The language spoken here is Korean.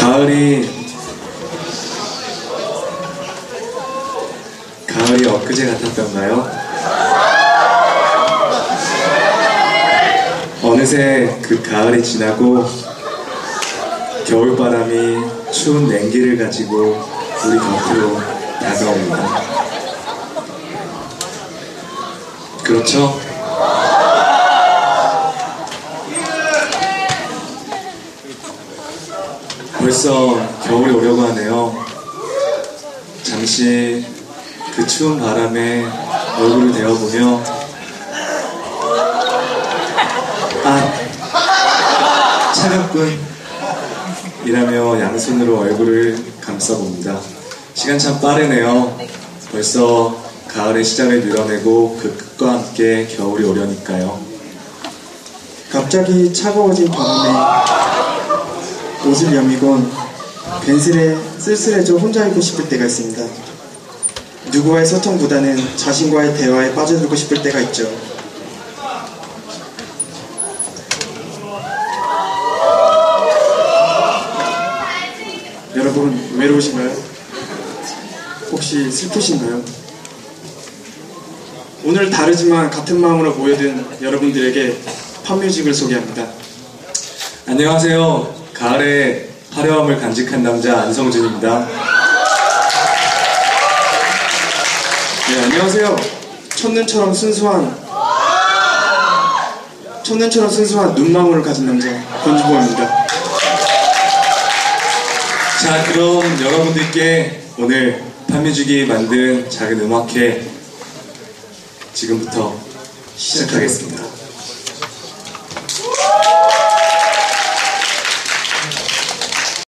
가을이 가을이 엊그제 같았던가요? 어느새 그 가을이 지나고 겨울바람이 추운 냉기를 가지고 우리 곁으로 다가옵니다. 그렇죠? 벌써 겨울이 오려고 하네요. 잠시 그 추운 바람에 얼굴을 대어보며 아 차갑군 이라며 양손으로 얼굴을 감싸봅니다. 시간 참 빠르네요. 벌써 가을의 시작을 밀어내고 그 끝과 함께 겨울이 오려니까요. 갑자기 차가워진 밤에 옷을 여미곤 괜스레 쓸쓸해져 혼자 있고 싶을 때가 있습니다. 누구와의 소통보다는 자신과의 대화에 빠져들고 싶을 때가 있죠. 여러분 외로우신가요? 혹시 슬프신가요? 오늘 다르지만 같은 마음으로 모여든 여러분들에게 팝뮤직을 소개합니다. 안녕하세요. 가을의 화려함을 간직한 남자 안성준입니다. 네, 안녕하세요. 첫눈처럼 순수한 첫눈처럼 순수한 눈망울을 가진 남자 권주보입니다. 자, 그럼 여러분들께 오늘 판뮤직이 만든 작은 음악회 지금부터 시작하겠습니다.